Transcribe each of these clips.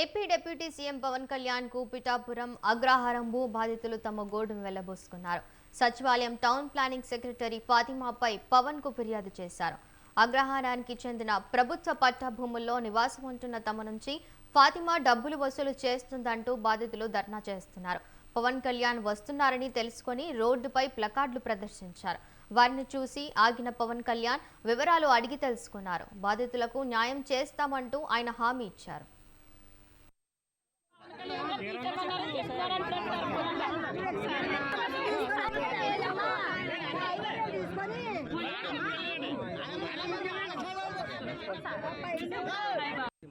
AP deputy CM Pawan కళ్యాణ్కు పిఠాపురం అగ్రహారం భూ బాధితులు తమ గోడును వెళ్ళబోసుకున్నారు. సచివాలయం టౌన్ ప్లానింగ్ సెక్రటరీ ఫాతిమాపై పవన్కు ఫిర్యాదు చేశారు. అగ్రహారానికి చెందిన ప్రభుత్వ పట్టా భూముల్లో నివాసం ఉంటున్న తమ నుంచి ఫాతిమా డబ్బులు వసూలు చేస్తుందంటూ బాధితులు ధర్నా చేస్తున్నారు. పవన్ కళ్యాణ్ వస్తున్నారని తెలుసుకొని రోడ్డుపై ప్లకార్డులు ప్రదర్శించారు. వారిని చూసి ఆగిన పవన్ కళ్యాణ్ వివరాలు అడిగి తెలుసుకున్నారు. బాధితులకు న్యాయం చేస్తామంటూ ఆయన హామీ ఇచ్చారు.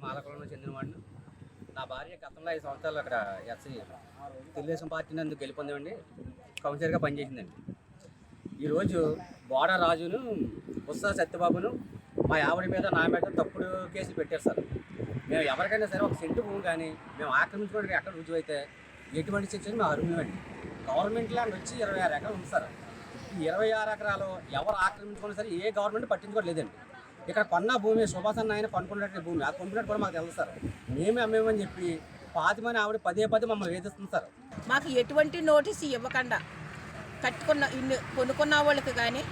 మాలకులంలో చెందినవాడిని నా భార్య గతంలో ఐదు సంవత్సరాలు అక్కడ ఎస్సీ తెలుగుదేశం పార్టీ నందు గెలుపొందామండి. కౌన్సిలర్గా పనిచేసిందండి. ఈరోజు బోడ రాజును ఉత్సవ సత్యబాబును మా ఆవిడ మీద నా మీద తప్పుడు కేసులు పెట్టారు సార్. మేము ఎవరికైనా సరే ఒక సెంటు భూమి కానీ మేము ఆక్రమించుకోవడానికి ఎక్కడ రుజువు అయితే ఎటువంటి శిక్షను మేము అర్హుమండి గవర్నమెంట్ ల్యాండ్ వచ్చి ఇరవై ఆరు ఎకరాలు ఉంది సార్. ఈ ఇరవై ఆరు ఎకరాలు ఎవరు ఆక్రమించుకున్నా సరే ఏ గవర్నమెంట్ పట్టించుకోవట్లేదండి. ఇక్కడ కొన్న భూమి సుభాసన్ ఆయన కొనుక్కున్నట్టు భూమి అది కొనుక్కున్నట్టు కూడా మాకు తెలుసు సార్. మేమే అమ్మేమని చెప్పి పాతిమని ఆవిడ పదే పదే మమ్మల్ని వేధిస్తుంది సార్. మాకు ఎటువంటి నోటీస్ ఇవ్వకుండా కట్టుకున్న ఇన్ని కొనుక్కున్న వాళ్ళకి కానీ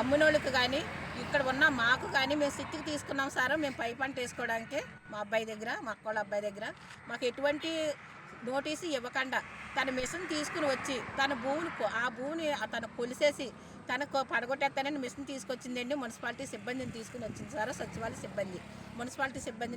అమ్మిన వాళ్ళకి కానీ ఇక్కడ ఉన్న మాకు కానీ మేము సిత్తికి తీసుకున్నాం సార్. మేము పై పంట వేసుకోవడానికి మా అబ్బాయి దగ్గర మా అక్కోళ్ళ అబ్బాయి దగ్గర. మాకు ఎటువంటి నోటీసు ఇవ్వకుండా తన మిషన్ తీసుకుని వచ్చి తన భూమిని ఆ భూమిని తను కొలిసేసి తనకు పడగొట్టేస్తానని మిషన్ తీసుకొచ్చిందండి. మున్సిపాలిటీ సిబ్బందిని తీసుకుని వచ్చింది సార్ సచివాలయ సిబ్బంది. మున్సిపాలిటీ సిబ్బంది